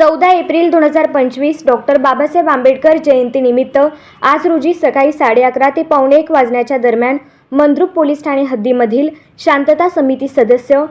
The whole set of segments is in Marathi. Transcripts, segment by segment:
चौदा एप्रिल दोन हजार पंचवीस डॉक्टर बाबासाहेब आंबेडकर जयंतीनिमित्त आज रोजी सकाळी साडे अकरा ते पावणे एक वाजण्याच्या दरम्यान मंद्रुप पोलीस ठाणे हद्दीमधील शांतता समिती सदस्य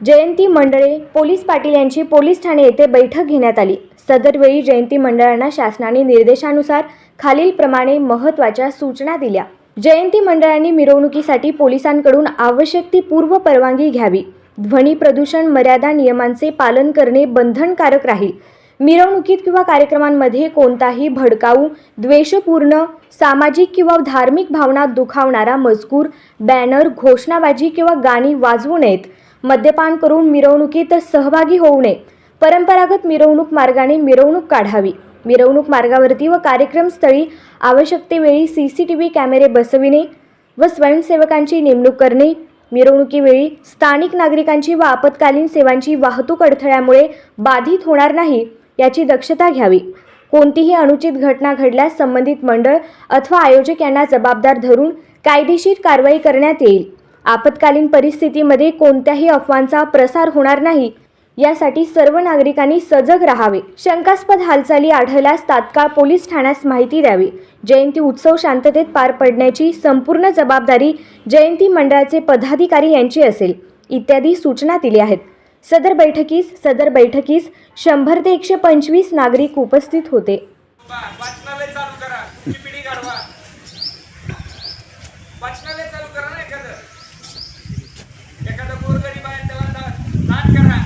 जयंती मंडळे पोलीस पाटील यांची पोलीस ठाणे येथे बैठक घेण्यात आली. सदरवेळी जयंती मंडळांना शासनाने निर्देशानुसार खालीलप्रमाणे महत्त्वाच्या सूचना दिल्या. जयंती मंडळांनी मिरवणुकीसाठी पोलिसांकडून आवश्यक ती पूर्व परवानगी घ्यावी. ध्वनी प्रदूषण मर्यादा नियमांचे पालन करणे बंधनकारक राहील. मिरवणुकीत किंवा कार्यक्रमांमध्ये कोणताही भडकाऊ द्वेषपूर्ण सामाजिक किंवा धार्मिक भावना दुखावणारा मजकूर बॅनर घोषणाबाजी किंवा गाणी वाजवू नयेत. मद्यपान करून मिरवणुकीत सहभागी होऊ नये. परंपरागत मिरवणूक मार्गाने मिरवणूक काढावी. मिरवणूक मार्गावरती व कार्यक्रमस्थळी आवश्यकतेवेळी सी सी टी व्ही कॅमेरे बसविणे व स्वयंसेवकांची नेमणूक करणे मिरवणुकीवेळी स्थानिक नागरिकांची व आपत्कालीन सेवांची वाहतूक अडथळ्यामुळे बाधित होणार नाही याची दक्षता घ्यावी. कोणतीही अनुचित घटना घडल्यास संबंधित मंडळ अथवा आयोजक यांना जबाबदार धरून कायदेशीर कारवाई करण्यात येईल. आपत्कालीन परिस्थितीमध्ये कोणत्याही अफवांचा प्रसार होणार नाही यासाठी सर्व नागरिकांनी सजग राहावे. शंकास्पद हालचाली आढळल्यास तात्काळ पोलीस ठाण्यास माहिती द्यावी. जयंती उत्सव शांततेत पार पडण्याची संपूर्ण जबाबदारी जयंती मंडळाचे पदाधिकारी यांची असेल. इत्यादी सूचना दिल्या आहेत. सदर बैठकीस सदर बैठकीस शंभर ते एकशे पंचवीस नागरिक उपस्थित होते. चालू करा. ना एखादं. एखादं गोरगरीब आहे त्याला दान करा.